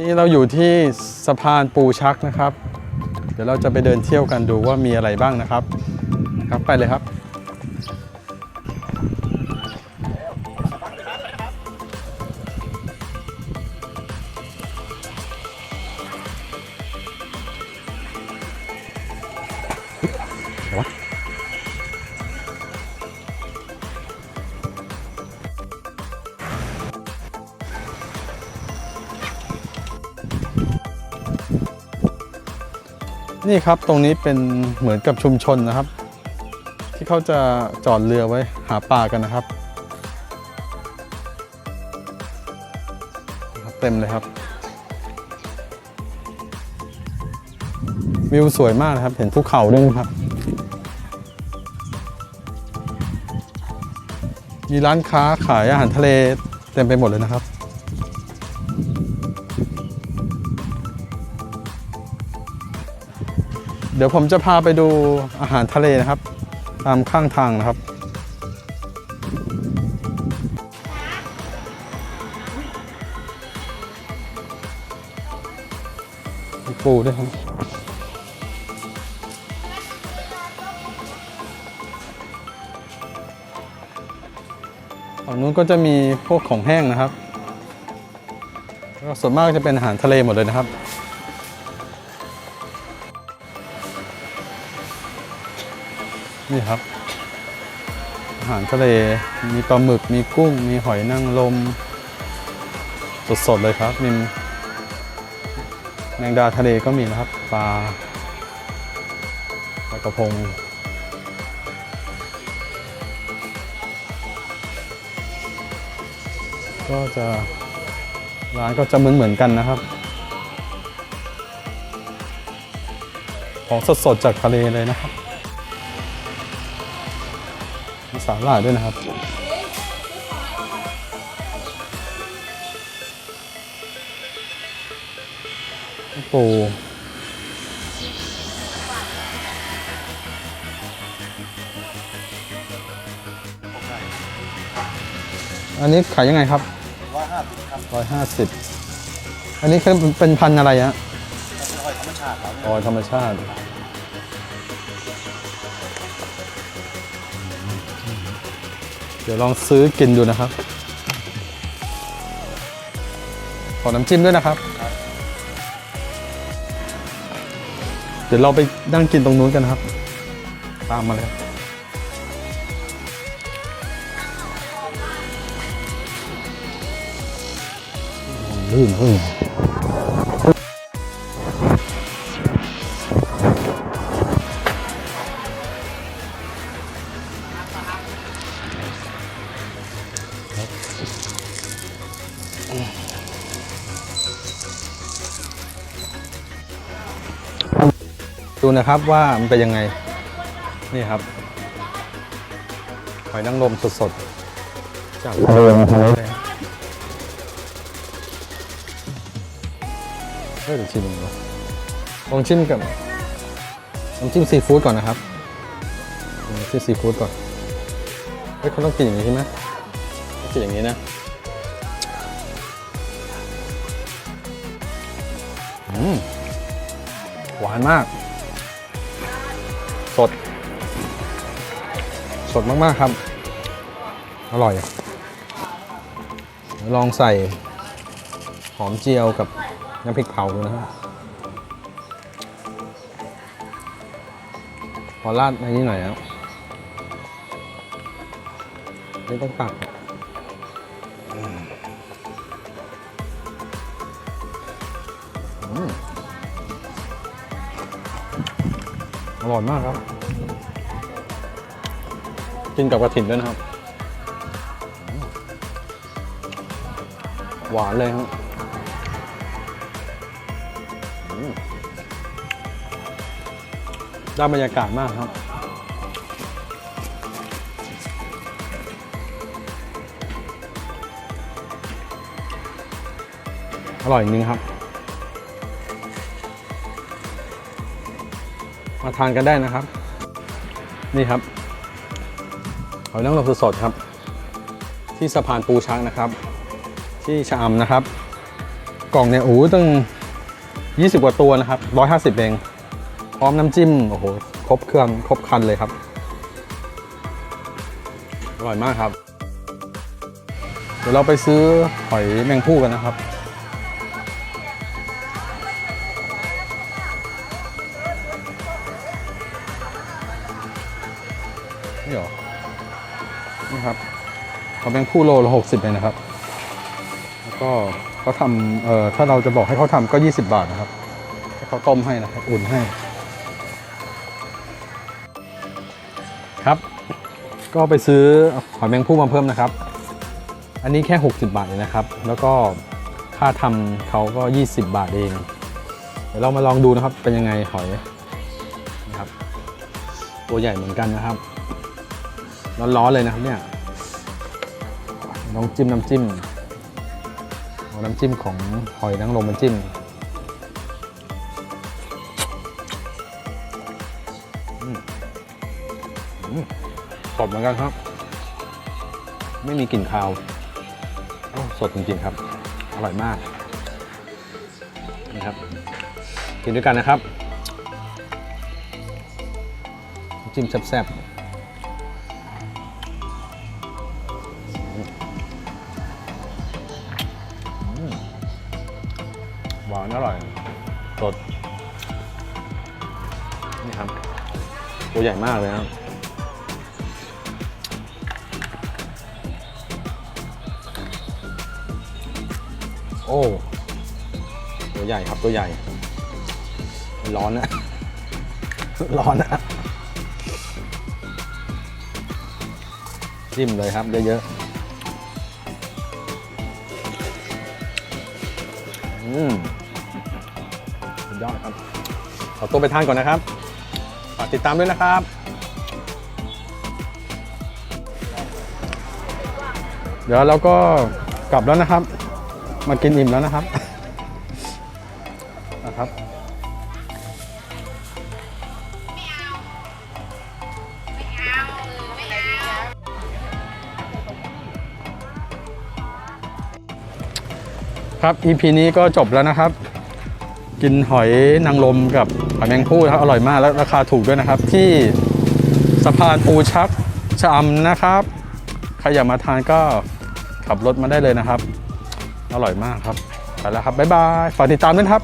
นี่เราอยู่ที่สะพานปูชักนะครับ เดี๋ยวเราจะไปเดินเที่ยวกันดูว่ามีอะไรบ้างนะครับ ครับไปเลยครับ นี่ครับตรงนี้เป็นเหมือนกับชุมชนนะครับ ที่เขาจะจอดเรือไว้หาปลากันนะครับ เต็มเลยครับ วิวสวยมากนะครับ เห็นภูเขาด้วยนะครับ มีร้านค้าขายอาหารทะเลเต็มไปหมดเลยนะครับ ดี๋ยวผมจะพาไปดูอาหารทะเลนะครับ ตามข้างทางนะครับ ปูด้วยครับฝั่งนู้นก็จะมีพวกของแห้งนะครับ ส่วนมากจะเป็นอาหารทะเลหมดเลยนะครับ นี่ครับ อาหารทะเลมีปลาหมึกมีกุ้ง มีหอยนางรมสดๆเลยครับมีแมงดาทะเลก็มีนะครับปลาปลากระพงก็จะร้านก็จะเหมือนเหมือนกันนะครับ ของสดๆจากทะเลเลยนะครับ มีสาหร่ายด้วยนะครับปูอันนี้ขายยังไงครับร้อยห้าสิบครับร้อยห้าสิบอันนี้คือเป็นพันธุ์อะไรฮะเป็นหอยธรรมชาติครับอ๋อธรรมชาติ ดี๋ยวลองซื้อกินดูนะครับ ขอน้ำจิ้มด้วยนะครับ เดี๋ยวเราไปนั่งกินตรงนู้นกันครับ ตามมาเลยครับลื่นลื่น ดูนะครับว่ามันเป็นยังไง นี่ครับหอยนางรมสดๆจากทะเลทะเลเฮ้ยเดี๋ยวชิมดูนะลองชิมกับน้ำจิ้มซีฟู้ดก่อนนะครับน้ำจิ้มซีฟู้ดก่อนเฮ้ยเขาต้องกินอย่างนี้ใช่ไหมต้องกินอย่างนี้นะอืมหวานมาก สด สดมาก ๆ ครับ อร่อย ลองใส่ หอมเจียวกับน้ำพริกเผาดูนะครับขอราดในนี้หน่อยครับไม่ต้องตักอืม อร่อยมากครับ กินกับกระถิ่นด้วยนะครับ หวานเลยครับได้บรรยากาศมากครับ อร่อยจริงครับ มาทานกันได้นะครับ นี่ครับหอยนางรมสดๆครับ ที่สะพานปูช้างนะครับ ที่ชะอำนะครับ กล่องเนี่ยโอ้ตั้ง 20 กว่าตัวนะครับ 150 เอง พร้อมน้ำจิ้มโอ้โหครบเครื่องครบคันเลยครับอร่อยมากครับ เดี๋ยวเราไปซื้อหอยแมงผู้กันนะครับ นี่หรอนี่ครับหอยแมงผู้โลละ60เองนะครับ แล้วก็เขาทำเอ่อถ้าเราจะบอกให้เขาทำก็20บาทนะครับให้เขาต้มให้นะครับอุ่นให้ ครับ ก็ไปซื้อหอยแมงผู้มาเพิ่มนะครับ อันนี้แค่ 60 บาทเองนะครับ แล้วก็ค่าทำเขาก็ 20 บาทเอง เดี๋ยวเรามาลองดูนะครับเป็นยังไงหอยนะครับ ตัวใหญ่เหมือนกันนะครับ ร้อนๆเลยนะครับเนี่ยลองจิ้มน้ำจิ้มเอาน้ำจิ้มของหอยนางรมมาจิ้มสดเหมือนกันครับ ไม่มีกลิ่นคาวสดจริงๆครับ อร่อยมากนี่ครับกินด้วยกันนะครับ จิ้มแซ่บๆ นอร่อย สด นี่ครับ ตัวใหญ่มากเลยครับ โอ้ ตัวใหญ่ครับตัวใหญ่ ร้อนนะ ร้อนนะ จิ้มเลยครับเยอะๆ อืมสุด ยอดครับ ขอตัวไปทานก่อนนะครับฝากติดตามด้วยนะครับเดี๋ยวเราก็กลับแล้วนะครับ มากินอิ่มแล้วนะครับนะครับ ครับ EP นี้ก็จบแล้วนะครับ กินหอยนางรมกับหอยแมงพู่ครับอร่อยมากและราคาถูกด้วยนะครับ ที่สะพานปูชักชะอำนะครับใครอยากมาทานก็ขับรถมาได้เลยนะครับ อร่อยมากครับไปแล้วครับบ๊ายบายฝากติดตามด้วยครับ